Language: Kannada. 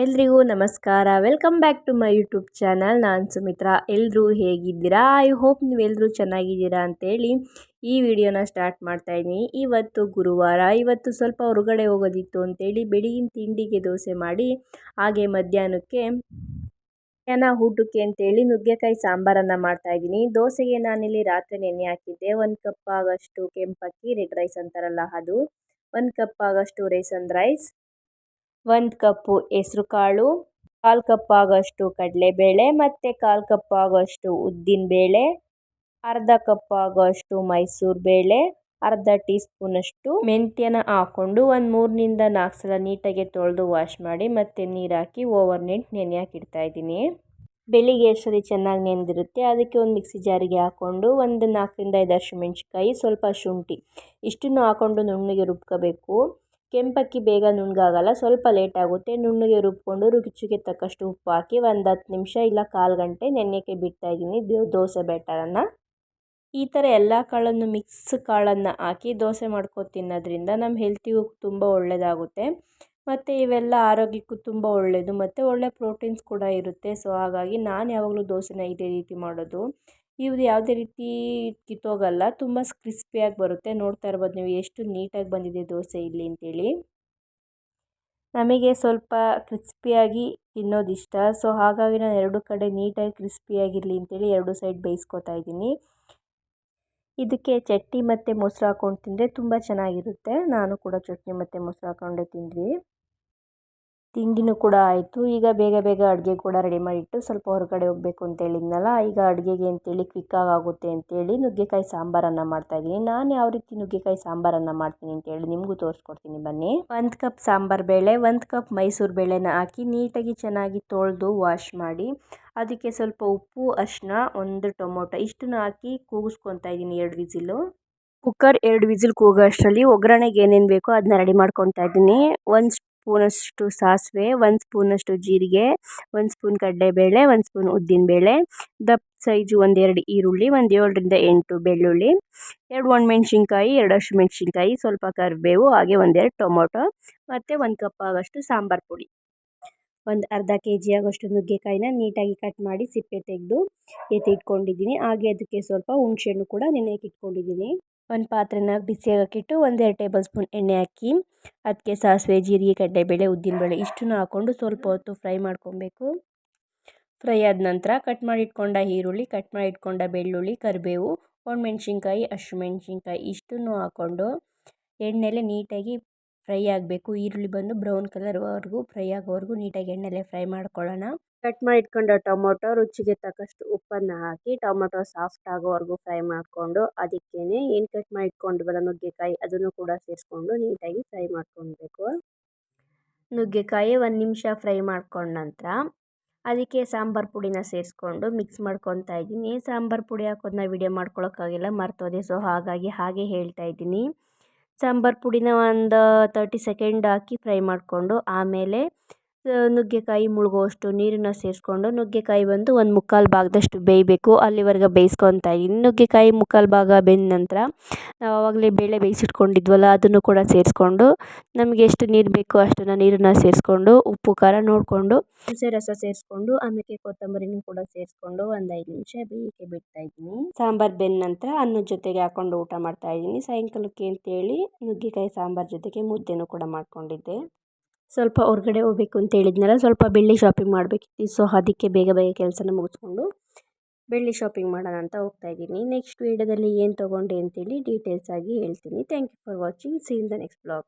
ಎಲ್ರಿಗೂ ನಮಸ್ಕಾರ. Welcome back to my YouTube channel ನಾನು ಸುಮಿತ್ರಾ. ಎಲ್ಲರೂ ಹೇಗಿದ್ದೀರಾ? ಐ ಹೋಪ್ ನೀವೆಲ್ಲರೂ ಚೆನ್ನಾಗಿದ್ದೀರಾ ಅಂತೇಳಿ ಈ ವಿಡಿಯೋನ ಸ್ಟಾರ್ಟ್ ಮಾಡ್ತಾ ಇದ್ದೀನಿ. ಇವತ್ತು ಗುರುವಾರ, ಇವತ್ತು ಸ್ವಲ್ಪ ಹೊರಗಡೆ ಹೋಗೋದಿತ್ತು ಅಂತೇಳಿ ಬೆಳಗಿನ ತಿಂಡಿಗೆ ದೋಸೆ ಮಾಡಿ, ಹಾಗೆ ಮಧ್ಯಾಹ್ನಕ್ಕೆ ಮಧ್ಯಾಹ್ನ ಊಟಕ್ಕೆ ಅಂತೇಳಿ ನುಗ್ಗೆಕಾಯಿ ಸಾಂಬಾರನ್ನು ಮಾಡ್ತಾಯಿದ್ದೀನಿ ದೋಸೆಗೆ ನಾನಿಲ್ಲಿ ರಾತ್ರಿ ನೆನೆ ಹಾಕಿದ್ದೆ. ಒಂದು ಕಪ್ ಆಗೋಷ್ಟು ಕೆಂಪಕ್ಕಿ ರೆಡ್ ರೈಸ್ ಅಂತಾರಲ್ಲ ಅದು. ಒಂದು ಕಪ್ ಆಗೋಷ್ಟು ರೇಸನ್ ರೈಸ್ ಒಂದು ಕಪ್ಪು ಹೆಸ್ರು ಕಾಳು, ಕಾಲು ಕಪ್ ಆಗೋಷ್ಟು ಕಡಲೆಬೇಳೆ ಮತ್ತು ಕಾಲು ಕಪ್ ಆಗೋಷ್ಟು ಉದ್ದಿನಬೇಳೆ ಅರ್ಧ ಕಪ್ ಆಗೋಷ್ಟು ಮೈಸೂರು ಬೇಳೆ, ಅರ್ಧ ಟೀ ಸ್ಪೂನಷ್ಟು ಮೆಂತ್ಯನ ಹಾಕ್ಕೊಂಡು ಒಂದು ಮೂರರಿಂದ ನಾಲ್ಕು ಸಲ ನೀಟಾಗಿ ತೊಳೆದು ವಾಶ್ ಮಾಡಿ ಮತ್ತು ನೀರು ಹಾಕಿ ಓವರ್ ನೈಟ್ ನೆನೆ ಇಡ್ತಾಯಿದ್ದೀನಿ ಬೆಳಿಗ್ಗೆ ಸರಿ ಚೆನ್ನಾಗಿ ನೆಂದಿರುತ್ತೆ ಅದಕ್ಕೆ ಒಂದು ಮಿಕ್ಸಿ ಜಾರಿಗೆ ಹಾಕ್ಕೊಂಡು ಒಂದು ನಾಲ್ಕರಿಂದ ಐದು ಹಸಿಮೆಣ್ಸಿನ್ಕಾಯಿ ಸ್ವಲ್ಪ ಶುಂಠಿ ಇಷ್ಟನ್ನು ಹಾಕ್ಕೊಂಡು ನುಣ್ಣಗೆ ರುಬ್ಕೋಬೇಕು. ಕೆಂಪಕ್ಕಿ ಬೇಗ ನುಣ್ಣಗಾಗಲ್ಲ, ಸ್ವಲ್ಪ ಲೇಟಾಗುತ್ತೆ. ನುಣ್ಣಗೆ ರುಬ್ಬಿಕೊಂಡು ರುಚಿಗೆ ತಕ್ಕಷ್ಟು ಉಪ್ಪು ಹಾಕಿ ಒಂದು ಹತ್ತು ನಿಮಿಷ ಇಲ್ಲ ಕಾಲು ಗಂಟೆ ನೆನೆಯೋಕ್ಕೆ ಬಿಡ್ತಾಯಿದ್ದೀನಿ ದೋಸೆ ಬ್ಯಾಟರನ್ನು. ಈ ಥರ ಎಲ್ಲ ಕಾಳನ್ನು ಮಿಕ್ಸ್ ಕಾಳನ್ನು ಹಾಕಿ ದೋಸೆ ಮಾಡ್ಕೊ ತಿನ್ನೋದ್ರಿಂದ ನಮ್ಮ ಹೆಲ್ತಿಗೂ ತುಂಬ ಒಳ್ಳೆಯದಾಗುತ್ತೆ ಮತ್ತು ಇವೆಲ್ಲ ಆರೋಗ್ಯಕ್ಕೂ ತುಂಬ ಒಳ್ಳೆಯದು. ಮತ್ತು ಒಳ್ಳೆಯ ಪ್ರೋಟೀನ್ಸ್ ಕೂಡ ಇರುತ್ತೆ. ಸೊ, ಹಾಗಾಗಿ ನಾನು ಯಾವಾಗಲೂ ದೋಸೆನ ಇದೇ ರೀತಿ ಮಾಡೋದು. ಇವ್ರು ಯಾವುದೇ ರೀತಿ ಕಿತ್ತೋಗಲ್ಲ ತುಂಬ ಕ್ರಿಸ್ಪಿಯಾಗಿ ಬರುತ್ತೆ. ನೋಡ್ತಾ ಇರ್ಬೋದು ನೀವು ಎಷ್ಟು ನೀಟಾಗಿ ಬಂದಿದೆ ದೋಸೆ ಇಲ್ಲಿ ಅಂತೇಳಿ. ನಮಗೆ ಸ್ವಲ್ಪ ಕ್ರಿಸ್ಪಿಯಾಗಿ ತಿನ್ನೋದು ಇಷ್ಟ ಸೊ ಹಾಗಾಗಿ ನಾನು ಎರಡು ಕಡೆ ನೀಟಾಗಿ ಕ್ರಿಸ್ಪಿಯಾಗಿರಲಿ ಅಂತೇಳಿ ಎರಡು ಸೈಡ್ ಬೇಯಿಸ್ಕೊತಾ ಇದ್ದೀನಿ. ಇದಕ್ಕೆ ಚಟ್ನಿ ಮತ್ತು ಮೊಸರು ಹಾಕ್ಕೊಂಡು ತಿಂದರೆ ತುಂಬ ಚೆನ್ನಾಗಿರುತ್ತೆ. ನಾನು ಕೂಡ ಚಟ್ನಿ ಮತ್ತು ಮೊಸರು ಹಾಕ್ಕೊಂಡೇ ತಿಂದ್ವಿ. ತಿಂಡಿನೂ ಕೂಡ ಆಯಿತು. ಈಗ ಬೇಗ ಬೇಗ ಅಡುಗೆ ಕೂಡ ರೆಡಿ ಮಾಡಿಟ್ಟು ಸ್ವಲ್ಪ ಹೊರಗಡೆ ಹೋಗಬೇಕು ಅಂತ ಹೇಳಿದ್ನಲ್ಲ, ಈಗ ಅಡುಗೆಗೆ ಅಂತೇಳಿ ಕ್ವಿಕ್ಕಾಗಿ ಆಗುತ್ತೆ ಅಂತೇಳಿ ನುಗ್ಗೆಕಾಯಿ ಸಾಂಬಾರನ್ನು ಮಾಡ್ತಾಯಿದ್ದೀನಿ ನಾನು ಯಾವ ರೀತಿ ನುಗ್ಗೆಕಾಯಿ ಸಾಂಬಾರನ್ನು ಮಾಡ್ತೀನಿ ಅಂತೇಳಿ ನಿಮಗೂ ತೋರಿಸ್ಕೊಡ್ತೀನಿ ಬನ್ನಿ. ಒಂದು ಕಪ್ ಸಾಂಬಾರು ಬೇಳೆ, ಒಂದು ಕಪ್ ಮೈಸೂರು ಬೇಳೆನ ಹಾಕಿ ನೀಟಾಗಿ ಚೆನ್ನಾಗಿ ತೊಳೆದು ವಾಶ್ ಮಾಡಿ, ಅದಕ್ಕೆ ಸ್ವಲ್ಪ ಉಪ್ಪು ಅರಿಶಿನ ಒಂದು ಟೊಮೊಟೊ ಇಷ್ಟನ್ನು ಹಾಕಿ ಕೂಗಿಸ್ಕೊತಾ ಇದ್ದೀನಿ ಎರಡು ವಿಸಿಲು. ಕುಕ್ಕರ್ ಎರಡು ವಿಸಿಲ್ ಕೂಗೋ ಅಷ್ಟರಲ್ಲಿ ಒಗ್ಗರಣೆಗೆ ಏನೇನು ಬೇಕೋ ಅದನ್ನ ರೆಡಿ ಮಾಡ್ಕೊತಾ ಇದ್ದೀನಿ. ಒಂದು ಸ್ಪೂನಷ್ಟು ಸಾಸಿವೆ, ಒಂದು ಸ್ಪೂನಷ್ಟು ಜೀರಿಗೆ, ಒಂದು ಸ್ಪೂನ್ ಕಡಲೆಬೇಳೆ, ಒಂದು ಸ್ಪೂನ್ ಉದ್ದಿನಬೇಳೆ. ದಪ್ಪ ಸೈಜು ಒಂದೆರಡು ಈರುಳ್ಳಿ, ಒಂದು ಏಳರಿಂದ ಎಂಟು ಬೆಳ್ಳುಳ್ಳಿ, ಎರಡು ಒಣಮೆಣ್ಸಿನ್ಕಾಯಿ, ಎರಡು ಹಸಿಮೆಣ್ಸಿನ್ಕಾಯಿ ಸ್ವಲ್ಪ ಕರಿಬೇವು, ಹಾಗೆ ಒಂದೆರಡು ಟೊಮೊಟೊ, ಮತ್ತು ಒಂದು ಕಪ್ ಆಗೋಷ್ಟು ಸಾಂಬಾರು ಪುಡಿ. ಒಂದು ಅರ್ಧ ಕೆ ಜಿ ಆಗೋಷ್ಟು ನುಗ್ಗೆಕಾಯಿನ ನೀಟಾಗಿ ಕಟ್ ಮಾಡಿ ಸಿಪ್ಪೆ ತೆಗೆದು ಎತ್ತಿಟ್ಕೊಂಡಿದ್ದೀನಿ ಹಾಗೆ ಅದಕ್ಕೆ ಸ್ವಲ್ಪ ಹುಣಸೆಹಣ್ಣು ಕೂಡ ನೆನೆಯೋಕೆ ಇಟ್ಕೊಂಡಿದ್ದೀನಿ. ಒಂದು ಪಾತ್ರೆನ ಬಿಸಿ ಆಗೋಕ್ಕಿಟ್ಟು ಒಂದೆರಡು ಟೇಬಲ್ ಸ್ಪೂನ್ ಎಣ್ಣೆ ಹಾಕಿ ಅದಕ್ಕೆ ಸಾಸಿವೆ, ಜೀರಿಗೆ, ಕಡಲೆಬೇಳೆ, ಉದ್ದಿನಬೇಳೆ ಇಷ್ಟನ್ನು ಹಾಕ್ಕೊಂಡು ಸ್ವಲ್ಪ ಹೊತ್ತು ಫ್ರೈ ಮಾಡ್ಕೊಬೇಕು. ಫ್ರೈ ಆದ ನಂತರ ಕಟ್ ಮಾಡಿ ಇಟ್ಕೊಂಡ ಈರುಳ್ಳಿ ಕಟ್ ಮಾಡಿ ಇಟ್ಕೊಂಡ ಬೆಳ್ಳುಳ್ಳಿ, ಕರಿಬೇವು, ಒಣಮೆಣ್ಸಿನ್ಕಾಯಿ ಹಸಿಮೆಣ್ಸಿನ್ಕಾಯಿ ಇಷ್ಟನ್ನು ಹಾಕ್ಕೊಂಡು ಎಣ್ಣೆಲೆ ನೀಟಾಗಿ ಫ್ರೈ ಆಗಬೇಕು. ಈರುಳ್ಳಿ ಬಂದು ಬ್ರೌನ್ ಕಲರ್ವರೆಗೂ ಫ್ರೈ ಆಗೋವರೆಗೂ ನೀಟಾಗಿ ಎಣ್ಣೆಲೆ ಫ್ರೈ ಮಾಡ್ಕೊಳ್ಳೋಣ. ಕಟ್ ಮಾಡಿ ಇಟ್ಕೊಂಡ ಟೊಮೊಟೊ ರುಚಿಗೆ ತಕ್ಕಷ್ಟು ಉಪ್ಪನ್ನು ಹಾಕಿ ಟೊಮೊಟೊ ಸಾಫ್ಟ್ ಆಗೋವರೆಗೂ ಫ್ರೈ ಮಾಡಿಕೊಂಡು ಅದಕ್ಕೇ ಏನು ಕಟ್ ಮಾಡಿ ಇಟ್ಕೊಂಡಿವಲ್ಲ ನುಗ್ಗೆಕಾಯಿ ಅದನ್ನು ಕೂಡ ಸೇರಿಸ್ಕೊಂಡು ನೀಟಾಗಿ ಫ್ರೈ ಮಾಡ್ಕೊಳ್ಬೇಕು. ನುಗ್ಗೆಕಾಯಿ ಒಂದು ನಿಮಿಷ ಫ್ರೈ ಮಾಡ್ಕೊಂಡ ನಂತರ ಅದಕ್ಕೆ ಸಾಂಬಾರು ಪುಡಿನ ಸೇರಿಸ್ಕೊಂಡು ಮಿಕ್ಸ್ ಮಾಡ್ಕೊತಾ ಇದ್ದೀನಿ. ಸಾಂಬಾರು ಪುಡಿ ಹಾಕೋದನ್ನ ವಿಡಿಯೋ ಮಾಡ್ಕೊಳ್ಳೋಕ್ಕಾಗಿಲ್ಲ ಮರ್ತೋದೆ. ಸೊ ಹಾಗಾಗಿ ಹಾಗೆ ಹೇಳ್ತಾ ಇದ್ದೀನಿ. ಸಾಂಬಾರು ಪುಡಿನ ಒಂದು ತರ್ಟಿ ಸೆಕೆಂಡ್ ಹಾಕಿ ಫ್ರೈ ಮಾಡಿಕೊಂಡು ಆಮೇಲೆ ನುಗ್ಗೆಕಾಯಿ ಮುಳುಗುವಷ್ಟು ನೀರನ್ನು ಸೇರಿಸ್ಕೊಂಡು ನುಗ್ಗೆಕಾಯಿ ಬಂದು ಒಂದು ಮುಕ್ಕಾಲು ಭಾಗದಷ್ಟು ಬೇಯಬೇಕು. ಅಲ್ಲಿವರೆಗೆ ಬೇಯಿಸ್ಕೊತಾ ಇದ್ದೀನಿ ನುಗ್ಗೆಕಾಯಿ ಮುಕ್ಕಾಲು ಭಾಗ ಬೆಂದ ನಂತರ ನಾವು ಆವಾಗಲೇ ಬೇಳೆ ಬೇಯಿಸಿಟ್ಕೊಂಡಿದ್ವಲ್ಲ, ಅದನ್ನು ಕೂಡ ಸೇರಿಸ್ಕೊಂಡು ನಮಗೆ ಎಷ್ಟು ನೀರು ಬೇಕೋ ಅಷ್ಟನ್ನು ನೀರನ್ನು ಸೇರಿಸ್ಕೊಂಡು ಉಪ್ಪು, ಖಾರ ನೋಡಿಕೊಂಡು ಹುಣಸೆ ರಸ ಸೇರಿಸ್ಕೊಂಡು ಆಮೇಲೆ ಕೊತ್ತಂಬರಿನೂ ಕೂಡ ಸೇರಿಸ್ಕೊಂಡು ಒಂದು ಐದು ನಿಮಿಷ ಬೇಯಕ್ಕೆ ಬಿಡ್ತಾ ಇದ್ದೀನಿ. ಸಾಂಬಾರು ಬೆಂದ ನಂತರ ಅನ್ನದ ಜೊತೆಗೆ ಹಾಕ್ಕೊಂಡು ಊಟ ಮಾಡ್ತಾ ಇದ್ದೀನಿ. ಸಾಯಂಕಾಲಕ್ಕೆ ಅಂತೇಳಿ ನುಗ್ಗೆಕಾಯಿ ಸಾಂಬಾರು ಜೊತೆಗೆ ಮುದ್ದೆನೂ ಕೂಡ ಮಾಡ್ಕೊಂಡಿದ್ದೆ. ಸ್ವಲ್ಪ ಹೊರ್ಗಡೆ ಹೋಗ್ಬೇಕು ಅಂತ ಹೇಳಿದ್ನಲ್ಲ, ಸ್ವಲ್ಪ ಬೆಳ್ಳಿ ಶಾಪಿಂಗ್ ಮಾಡಬೇಕಿತ್ತು. ಸೊ ಅದಕ್ಕೆ ಬೇಗ ಬೇಗ ಕೆಲಸನ ಮುಗಿಸ್ಕೊಂಡು ಬೆಳ್ಳಿ ಶಾಪಿಂಗ್ ಮಾಡೋಣ ಅಂತ ಹೋಗ್ತಾ ಇದ್ದೀನಿ. ನೆಕ್ಸ್ಟ್ ವೀಡಿಯೋದಲ್ಲಿ ಏನು ತೊಗೊಂಡೆ ಅಂತೇಳಿ ಡೀಟೇಲ್ಸ್ ಆಗಿ ಹೇಳ್ತೀನಿ. Thank you for watching seen the next blog